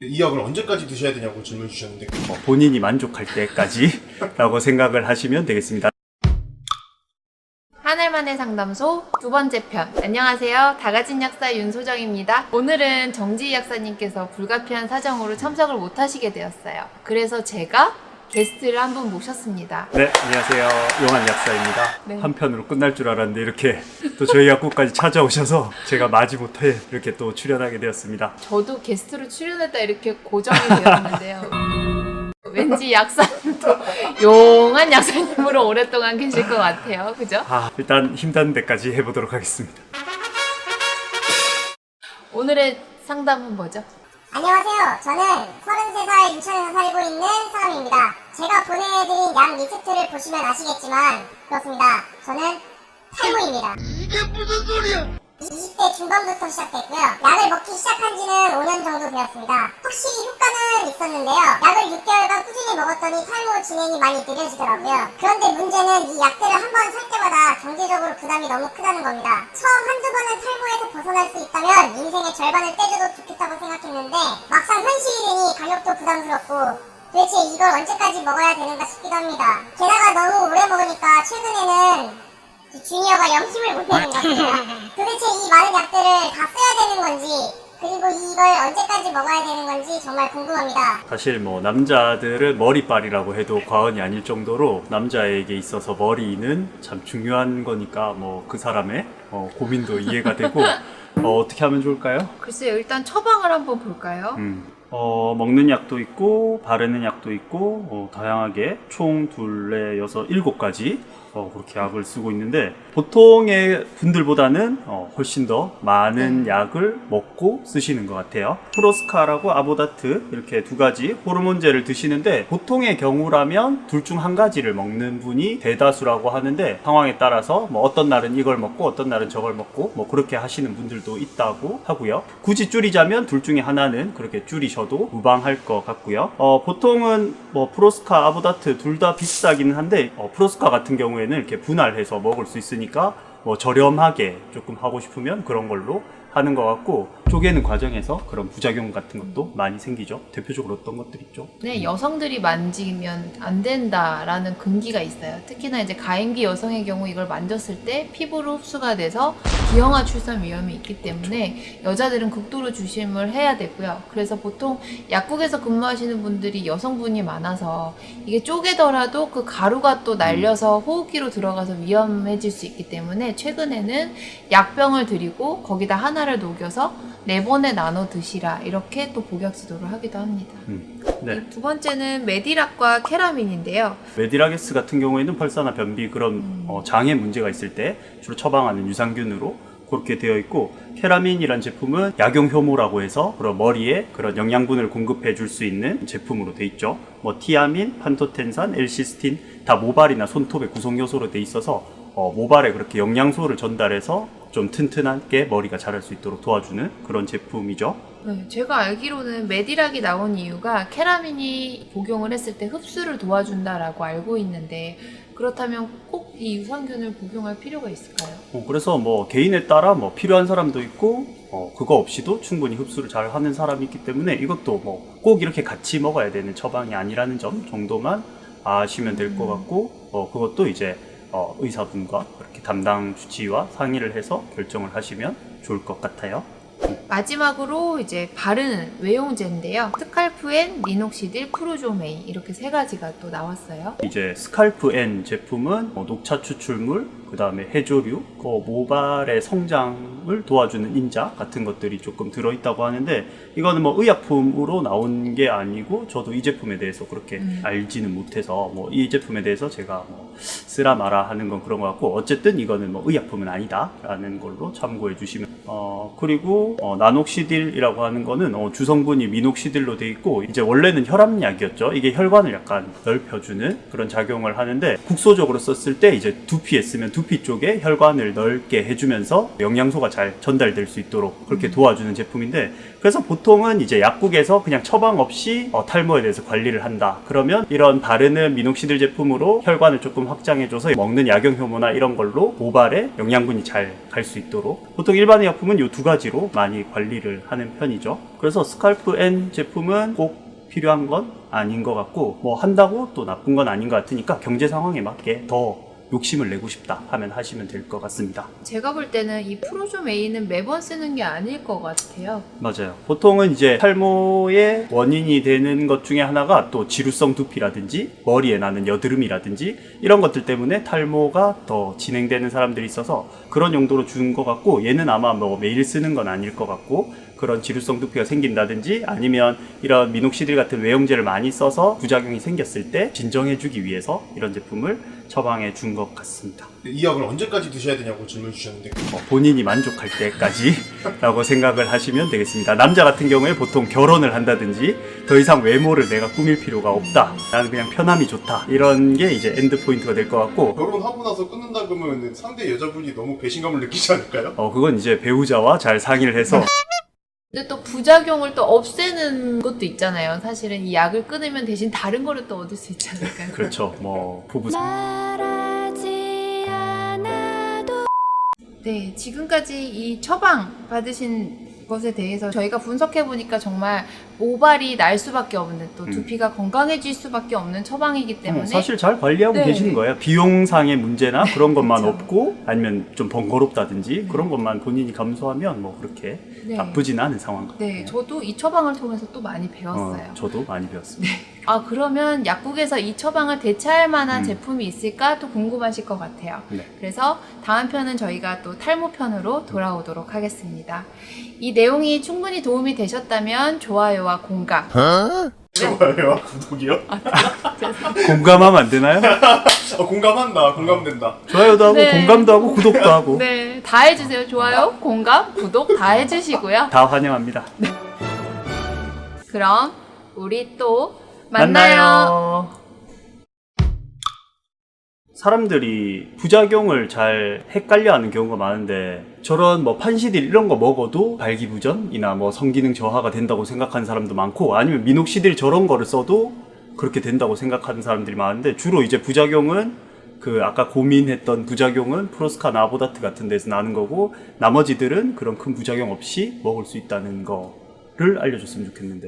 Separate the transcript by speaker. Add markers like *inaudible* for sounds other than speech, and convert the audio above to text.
Speaker 1: 이 약을 언제까지 드셔야 되냐고 질문 주셨는데
Speaker 2: 어, 본인이 만족할 때까지라고 *laughs* 생각을 하시면 되겠습니다.
Speaker 3: 하늘만의 상담소 두 번째 편. 안녕하세요. 다가진 약사 윤소정입니다. 오늘은 정지희 약사님께서 불가피한 사정으로 참석을 못 하시게 되었어요. 그래서 제가 게스트를 한 분 모셨습니다.
Speaker 2: 네, 안녕하세요. 용한 약사입니다.
Speaker 3: 네.
Speaker 2: 한 편으로 끝날 줄 알았는데 이렇게 또 저희 약국까지 찾아오셔서 제가 마지 못해 이렇게 또 출연하게 되었습니다.
Speaker 3: 저도 게스트로 출연했다 이렇게 고정이 되었는데요. *laughs* 왠지 약사님도 용한 약사님으로 오랫동안 계실 것 같아요. 그죠?
Speaker 2: 아, 일단 힘든 데까지 해보도록 하겠습니다.
Speaker 3: 오늘의 상담은 뭐죠?
Speaker 4: 안녕하세요. 저는 33살 유천에서 살고 있는 사람입니다. 제가 보내드린 약 리스트를 보시면 아시겠지만 그렇습니다. 저는 탈모입니다. 이게 무슨 소리야? 20대 중반부터 시작됐고요. 약을 먹기 시작한 지는 5년 정도 되었습니다. 확실히 효과는 있었는데요. 약을 6개월간 꾸준히 먹었더니 탈모 진행이 많이 느려지더라고요. 그런데 문제는 이 약들을 한 번 살 때마다 경제적으로 부담이 너무 크다는 겁니다. 처음 한두 번은 탈모에서 벗어날 수 있다면 인생의 절반을 떼줘도 좋겠다고 생각했는데 막상 현실이 되니 가격도 부담스럽고 도대체 이걸 언제까지 먹어야 되는가 싶기도 합니다. 게다가 너무 오래 먹으니까 최근에는 이 주니어가 영 힘을 못 내는 것 같습니다. *laughs* 도대체 이 많은 약들을 다 써야 되는 건지 그리고 이걸 언제까지 먹어야 되는 건지 정말 궁금합니다.
Speaker 2: 사실 뭐 남자들은 머리빨이라고 해도 과언이 아닐 정도로 남자에게 있어서 머리는 참 중요한 거니까 뭐 그 사람의 어, 고민도 이해가 되고 *laughs* 어, 어떻게 하면 좋을까요?
Speaker 3: 글쎄요. 일단 처방을 한번 볼까요?
Speaker 2: 음, 어, 먹는 약도 있고 바르는 약도 있고 어, 다양하게 총 둘레 여섯 일곱 가지 어, 그렇게 약을 쓰고 있는데 보통의 분들보다는 어, 훨씬 더 많은 약을 먹고 쓰시는 것 같아요. 프로스카라고 아보다트 이렇게 두 가지 호르몬제를 드시는데 보통의 경우라면 둘 중 한 가지를 먹는 분이 대다수라고 하는데 상황에 따라서 뭐 어떤 날은 이걸 먹고 어떤 날은 저걸 먹고 뭐 그렇게 하시는 분들도 있다고 하고요. 굳이 줄이자면 둘 중에 하나는 그렇게 줄이셔도 무방할 것 같고요. 어, 보통은 뭐 프로스카, 아보다트 둘 다 비싸기는 한데 어, 프로스카 같은 경우에 는 이렇게 분할해서 먹을 수 있으니까 뭐 저렴하게 조금 하고 싶으면 그런 걸로 하는 것 같고 쪼개는 과정에서 그런 부작용 같은 것도 많이 생기죠. 대표적으로 어떤 것들 있죠?
Speaker 3: 네, 여성들이 만지면 안 된다라는 금기가 있어요. 특히나 이제 가임기 여성의 경우 이걸 만졌을 때 피부로 흡수가 돼서 기형아 출산 위험이 있기 때문에 여자들은 극도로 조심을 해야 되고요. 그래서 보통 약국에서 근무하시는 분들이 여성분이 많아서 이게 쪼개더라도 그 가루가 또 날려서 호흡기로 들어가서 위험해질 수 있기 때문에 최근에는 약병을 드리고 거기다 하나를 녹여서 네 번에 나눠 드시라 이렇게 또 복약 지도를 하기도 합니다.
Speaker 2: 음, 네.
Speaker 3: 두 번째는 메디락과 케라민인데요.
Speaker 2: 메디라게스 같은 경우에는 펄사나 변비 그런 어, 장애 문제가 있을 때 주로 처방하는 유산균으로 그렇게 되어 있고 케라민이란 제품은 약용 효모라고 해서 그런 머리에 그런 영양분을 공급해 줄 수 있는 제품으로 돼 있죠. 뭐 티아민, 판토텐산, 엘시스틴 다 모발이나 손톱의 구성 요소로 돼 있어서 어, 모발에 그렇게 영양소를 전달해서 좀 튼튼하게 머리가 자랄 수 있도록 도와주는 그런 제품이죠.
Speaker 3: 네, 제가 알기로는 메디락이 나온 이유가 케라민이 복용을 했을 때 흡수를 도와준다라고 알고 있는데 그렇다면 꼭 이 유산균을 복용할 필요가 있을까요?
Speaker 2: 어, 그래서 뭐 개인에 따라 뭐 필요한 사람도 있고 어, 그거 없이도 충분히 흡수를 잘 하는 사람이 있기 때문에 이것도 뭐 꼭 이렇게 같이 먹어야 되는 처방이 아니라는 점 정도만 아시면 될 것 같고 어, 그것도 이제 어, 의사분과 그렇게 담당 주치의와 상의를 해서 결정을 하시면 좋을 것 같아요.
Speaker 3: 마지막으로 이제 바르는 외용제인데요. 스칼프엔, 리녹시딜, 크루조메이 이렇게 세 가지가 또 나왔어요.
Speaker 2: 이제 스칼프 N 제품은 뭐 녹차 추출물, 그 다음에 해조류, 그 모발의 성장을 도와주는 인자 같은 것들이 조금 들어있다고 하는데 이거는 뭐 의약품으로 나온 게 아니고 저도 이 제품에 대해서 그렇게
Speaker 3: 음.
Speaker 2: 알지는 못해서 뭐 이 제품에 대해서 제가 뭐 쓰라 마라 하는 건 그런 것 같고 어쨌든 이거는 뭐 의약품은 아니다라는 걸로 참고해 주시면 어 그리고 어, 나녹시딜이라고 하는 거는 어, 주성분이 미녹시딜로 돼 있고 이제 원래는 혈압약이었죠 이게 혈관을 약간 넓혀주는 그런 작용을 하는데 국소적으로 썼을 때 이제 두피에 쓰면 두피 두피 쪽에 혈관을 넓게 해주면서 영양소가 잘 전달될 수 있도록 그렇게 도와주는 제품인데 그래서 보통은 이제 약국에서 그냥 처방 없이 어, 탈모에 대해서 관리를 한다. 그러면 이런 바르는 미녹시딜 제품으로 혈관을 조금 확장해줘서 먹는 약용 효모나 이런 걸로 모발에 영양분이 잘 갈 수 있도록 보통 일반의 약품은 이 두 가지로 많이 관리를 하는 편이죠. 그래서 스칼프 N 제품은 꼭 필요한 건 아닌 것 같고 뭐 한다고 또 나쁜 건 아닌 것 같으니까 경제 상황에 맞게 더 욕심을 내고 싶다 하면 하시면 될 것 같습니다.
Speaker 3: 제가 볼 때는 이 프로좀 A는 매번 쓰는 게 아닐 것 같아요.
Speaker 2: 맞아요. 보통은 이제 탈모의 원인이 되는 것 중에 하나가 또 지루성 두피라든지 머리에 나는 여드름이라든지 이런 것들 때문에 탈모가 더 진행되는 사람들이 있어서 그런 용도로 준 것 같고 얘는 아마 뭐 매일 쓰는 건 아닐 것 같고 그런 지루성 두피가 생긴다든지 아니면 이런 미녹시딜 같은 외용제를 많이 써서 부작용이 생겼을 때 진정해주기 위해서 이런 제품을 처방해 준 것 같습니다.
Speaker 1: 이 약을 언제까지 드셔야 되냐고 질문 주셨는데
Speaker 2: 뭐 본인이 만족할 때까지 라고 생각을 하시면 되겠습니다. 남자 같은 경우에 보통 결혼을 한다든지 더 이상 외모를 내가 꾸밀 필요가 없다. 나는 그냥 편함이 좋다. 이런 게 이제 엔드 포인트가 될 것 같고
Speaker 1: 결혼하고 나서 끊는다 그러면 상대 여자분이 너무 배신감을 느끼지 않을까요?
Speaker 2: 어 그건 이제 배우자와 잘 상의를 해서
Speaker 3: 근데 또 부작용을 또 없애는 것도 있잖아요. 사실은 이 약을 끊으면 대신 다른 거를 또 얻을 수 있지 않을까요? *laughs*
Speaker 2: 그렇죠. 뭐 부부
Speaker 3: 네, 지금까지 이 처방 받으신 것에 대해서 저희가 분석해 보니까 정말 모발이 날 수밖에 없는 또
Speaker 2: 음.
Speaker 3: 두피가 건강해질 수밖에 없는 처방이기 때문에
Speaker 2: 어, 사실 잘 관리하고
Speaker 3: 네.
Speaker 2: 계시는 거예요. 비용상의 문제나 그런 *laughs* 것만. 없고 아니면 좀 번거롭다든지 그런 것만 본인이 감수하면 뭐 그렇게
Speaker 3: 네.
Speaker 2: 나쁘진 않은 상황 같아요.
Speaker 3: 네, 저도 이 처방을 통해서 또 많이 배웠어요.
Speaker 2: 어, 저도 많이 배웠습니다.
Speaker 3: 아, 그러면 약국에서 이 처방을 대체할 만한
Speaker 2: 음.
Speaker 3: 제품이 있을까 또 궁금하실 것 같아요.
Speaker 2: 네.
Speaker 3: 그래서 다음 편은 저희가 또 탈모 편으로 돌아오도록 하겠습니다. 이 내용이 충분히 도움이 되셨다면 좋아요 와 공감.
Speaker 1: 좋아요. 구독이요? *laughs*
Speaker 2: 공감하면 안 되나요?
Speaker 1: 어, 공감한다. 공감된다.
Speaker 2: 좋아요도 하고
Speaker 3: 네.
Speaker 2: 공감도 하고 구독도 하고
Speaker 3: 네, 다 해주세요. 좋아요, 공감, 구독 다 해주시고요.
Speaker 2: 다 환영합니다.
Speaker 3: 그럼 우리 또 만나요.
Speaker 2: 사람들이 부작용을 잘 헷갈려 하는 경우가 많은데 저런 뭐 판시딜 이런 거 먹어도 발기부전이나 뭐 성기능 저하가 된다고 생각하는 사람도 많고 아니면 미녹시딜 저런 거를 써도 그렇게 된다고 생각하는 사람들이 많은데 주로 이제 부작용은 그 아까 고민했던 부작용은 프로스카 나보다트 같은 데서 나는 거고 나머지들은 그런 큰 부작용 없이 먹을 수 있다는 거를 알려줬으면 좋겠는데